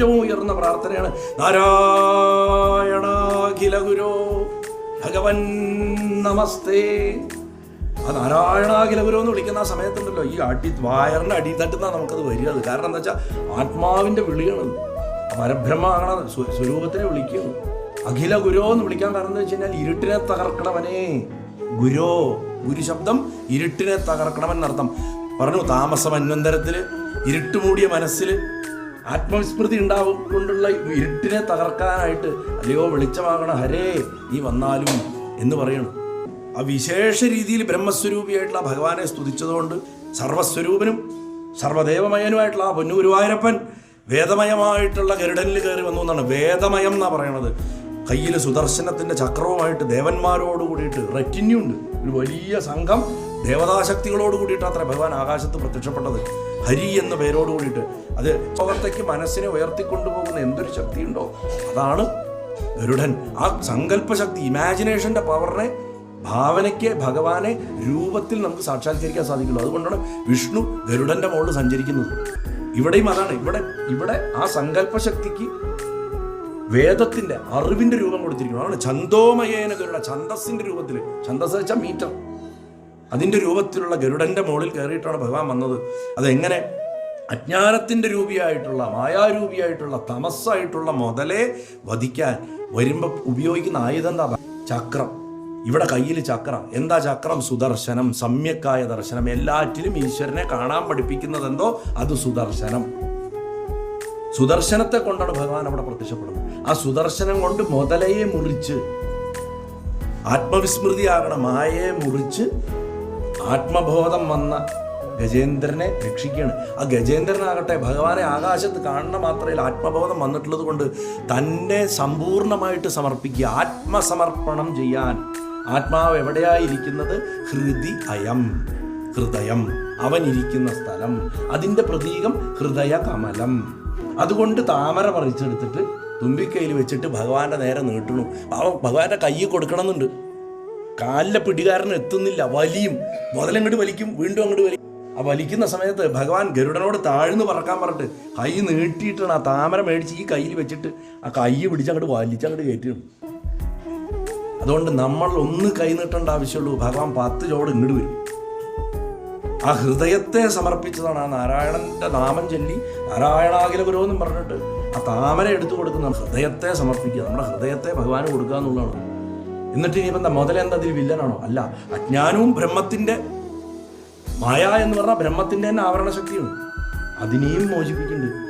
ഏറ്റവും ഉയർന്ന പ്രാർത്ഥനയാണ് നാരായണാഖില ഗുരോ ഭഗവൻ നമസ്തേ. ആ നാരായണാഖില ഗുരു എന്ന് വിളിക്കുന്ന ആ സമയത്തുണ്ടല്ലോ ഈ അടി വയറിന്റെ അടി തട്ടുന്ന നമുക്കത് വരിക അത്. കാരണം എന്താ വെച്ചാൽ ആത്മാവിന്റെ വിളിയാണ്. പരബ്രഹ്മാണ് സ്വ- സ്വരൂപത്തിനെ വിളിക്കുന്നു അഖില ഗുരോ എന്ന് വിളിക്കാൻ കാരണം എന്താ വെച്ച് കഴിഞ്ഞാൽ ഇരുട്ടിനെ തകർക്കണവനെ. ഗുരോ ഗുരു ശബ്ദം ഇരുട്ടിനെ തകർക്കണമെന്നർത്ഥം പറഞ്ഞു താമസം അന്വന്തരത്തിൽ ഇരുട്ട് മൂടിയ മനസ്സിൽ ആത്മവിസ്മൃതി ഉണ്ടാവും കൊണ്ടുള്ള ഇരുട്ടിനെ തകർക്കാനായിട്ട് അല്ലയോ വെളിച്ചമാകണം. ഹരേ നീ വന്നാലും എന്ന് പറയണം. ആ വിശേഷ രീതിയിൽ ബ്രഹ്മസ്വരൂപിയായിട്ടുള്ള ഭഗവാനെ സ്തുതിച്ചതുകൊണ്ട് സർവസ്വരൂപനും സർവദേവമയനുമായിട്ടുള്ള ആ പൊന്നുഗുരുവായൂരപ്പൻ വേദമയമായിട്ടുള്ള ഗരുഡനിൽ കയറി വന്നു എന്നാണ് വേദമയം എന്നാണ് പറയണത്. കയ്യിൽ സുദർശനത്തിന്റെ ചക്രവുമായിട്ട് ദേവന്മാരോട് കൂടിയിട്ട് റെറ്റിന്യൂ ഉണ്ട്. ഒരു വലിയ സംഘം ദേവതാശക്തികളോട് കൂടിയിട്ട് അത്ര ഭഗവാൻ ആകാശത്ത് പ്രത്യക്ഷപ്പെട്ടത്. ഹരി എന്ന പേരോട് കൂടിയിട്ട് അത് ലോകത്തേക്ക് മനസ്സിനെ ഉയർത്തിക്കൊണ്ടുപോകുന്ന എന്തൊരു ശക്തിയുണ്ടോ? അതാണ് ഗരുഡൻ. ആ സങ്കല്പശക്തി ഇമാജിനേഷന്റെ പവറിനെ ഭാവനയ്ക്ക് ഭഗവാനെ രൂപത്തിൽ നമുക്ക് സാക്ഷാത്കരിക്കാൻ സാധിക്കുള്ളൂ. അതുകൊണ്ടാണ് വിഷ്ണു ഗരുഡന്റെ മുകളിൽ സഞ്ചരിക്കുന്നത്. ഇവിടെയും അതാണ്. ഇവിടെ ഇവിടെ ആ സങ്കല്പശക്തിക്ക് വേദത്തിന്റെ അറിവിന്റെ രൂപം കൊടുത്തിരിക്കുന്നു. അതാണ് ഛന്തോമയേന ഗരുഡ. ഛന്തസ്സിന്റെ രൂപത്തിൽ ഛന്തസ് വെച്ചാൽ മീറ്റർ അതിന്റെ രൂപത്തിലുള്ള ഗരുഡന്റെ മുകളിൽ കയറിയിട്ടാണ് ഭഗവാൻ വന്നത്. അതെങ്ങനെ? അജ്ഞാനത്തിന്റെ രൂപിയായിട്ടുള്ള മായാരൂപിയായിട്ടുള്ള തമസ്സായിട്ടുള്ള മുതലേ വധിക്കാൻ വരുമ്പോൾ ഉപയോഗിക്കുന്ന ആയുധം എന്താ? ചക്രം. ഇവിടെ കയ്യിൽ ചക്രം. എന്താ ചക്രം? സുദർശനം സമ്യക്കായ ദർശനം. എല്ലാറ്റിലും ഈശ്വരനെ കാണാൻ പഠിപ്പിക്കുന്നത് എന്തോ അത് സുദർശനം. സുദർശനത്തെ കൊണ്ടാണ് ഭഗവാൻ അവിടെ പ്രത്യക്ഷപ്പെടുന്നത്. ആ സുദർശനം കൊണ്ട് മുതലയെ മുറിച്ച് ആത്മവിസ്മൃതിയാകണം മായയെ മുറിച്ച് ആത്മബോധം വന്ന ഗജേന്ദ്രനെ രക്ഷിക്കുകയാണ്. ആ ഗജേന്ദ്രനാകട്ടെ ഭഗവാനെ ആകാശത്ത് കാണുന്ന മാത്രയിൽ ആത്മബോധം വന്നിട്ടുള്ളത് കൊണ്ട് തന്നെ സമ്പൂർണമായിട്ട് സമർപ്പിക്കുക. ആത്മസമർപ്പണം ചെയ്യാൻ. ആത്മാവ് എവിടെയായിരിക്കുന്നത്? ഹൃദി അയം. ഹൃദയം. അവൻ ഇരിക്കുന്ന സ്ഥലം. അതിന്റെ പ്രതീകം ഹൃദയ കമലം. അതുകൊണ്ട് താമര പറിച്ചെടുത്തിട്ട് തുമ്പിക്കൈയിൽ വെച്ചിട്ട് ഭഗവാന്റെ നേരെ നീട്ടണു ഭഗവാന്റെ കൈ കൊടുക്കണമെന്നുണ്ട്. കാലിലെ പിടികാരൻ എത്തുന്നില്ല. വലിയും മുതലങ്ങോട്ട് വലിക്കും വീണ്ടും അങ്ങോട്ട് വലിക്കും ആ വലിക്കുന്ന സമയത്ത് ഭഗവാൻ ഗരുഡനോട് താഴ്ന്നു പറക്കാൻ പറഞ്ഞിട്ട് കൈ നീട്ടിയിട്ടാണ് ആ താമര മേടിച്ച് ഈ കയ്യിൽ വെച്ചിട്ട് ആ കൈ പിടിച്ച് അങ്ങോട്ട് വലിച്ച് അങ്ങോട്ട് കയറ്റിടും അതുകൊണ്ട് നമ്മൾ ഒന്ന് കൈ നീട്ടേണ്ട ആവശ്യമുള്ളൂ. ഭഗവാൻ പത്ത് ചോട് ഇങ്ങോട്ട് വരും. ആ ഹൃദയത്തെ സമർപ്പിച്ചതാണ് ആ നാരായണന്റെ നാമം ചൊല്ലി നാരായണാകില ഗുരുവെന്നും പറഞ്ഞിട്ട് ആ താമര എടുത്തു കൊടുക്കുന്ന ഹൃദയത്തെ സമർപ്പിക്കുക. നമ്മുടെ ഹൃദയത്തെ ഭഗവാന് കൊടുക്കുക എന്നുള്ളതാണ്. എന്നിട്ട് ഇനിയിപ്പം എന്താ മുതലെന്താ അതിൽ വില്ലനാണോ? അല്ല അജ്ഞാനവും ബ്രഹ്മത്തിന്റെ മായ എന്ന് പറഞ്ഞാൽ ബ്രഹ്മത്തിന്റെ തന്നെ ആവരണ ശക്തിയാണ് അതിനെയും മോചിപ്പിക്കുന്നുണ്ട്.